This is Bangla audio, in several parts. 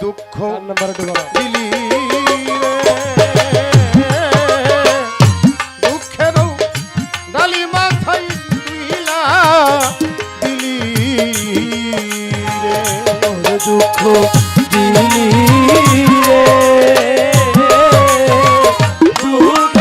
দুঃখ দিলি দুঃখের ডালি মাথায় দিলি দুঃখ দিলি রে। দুঃখ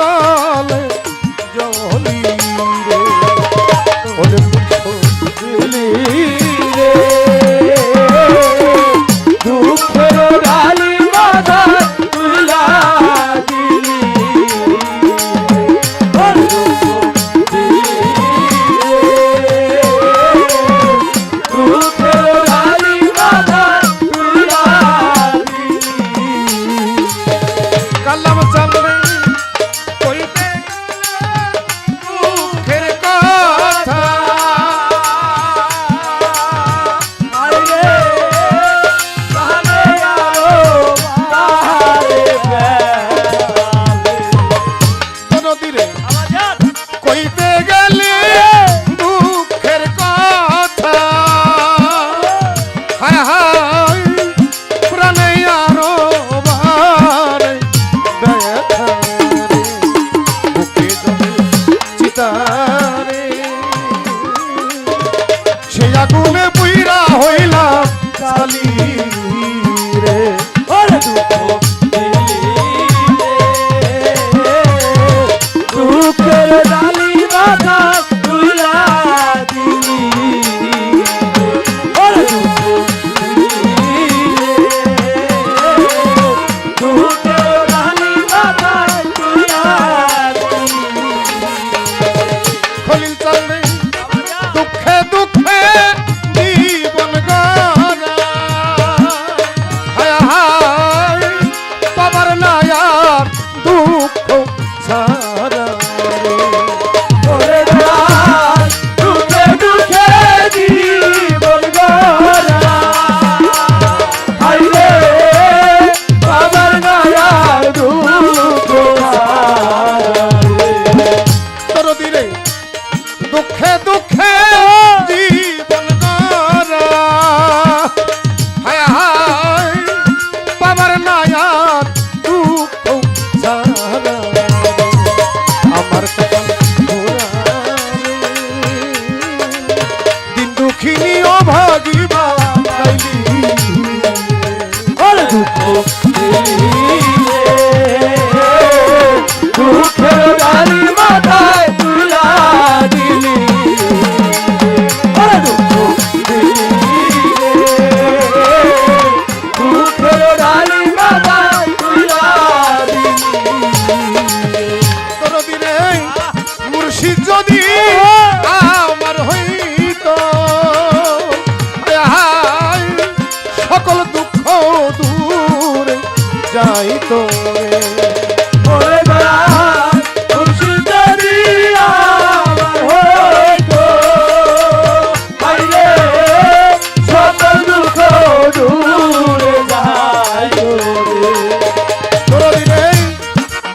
লাল জলি রে ওলে দুঃখ রাত Yeah!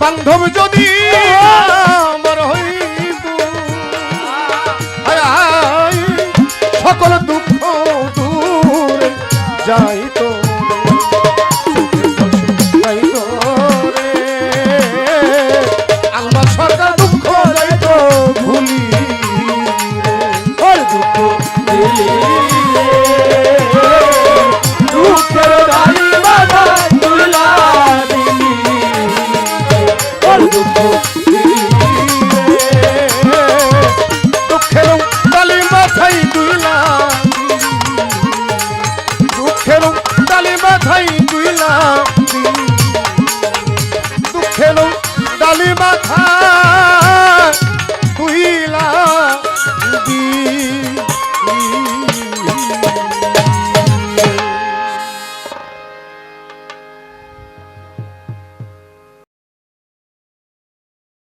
বান্ধব যদি আমার হইব সকল দুঃখ দূরে যাই তো আমার মাথায় দুইলা দুঃখের ডালি মাথা দুইলা দি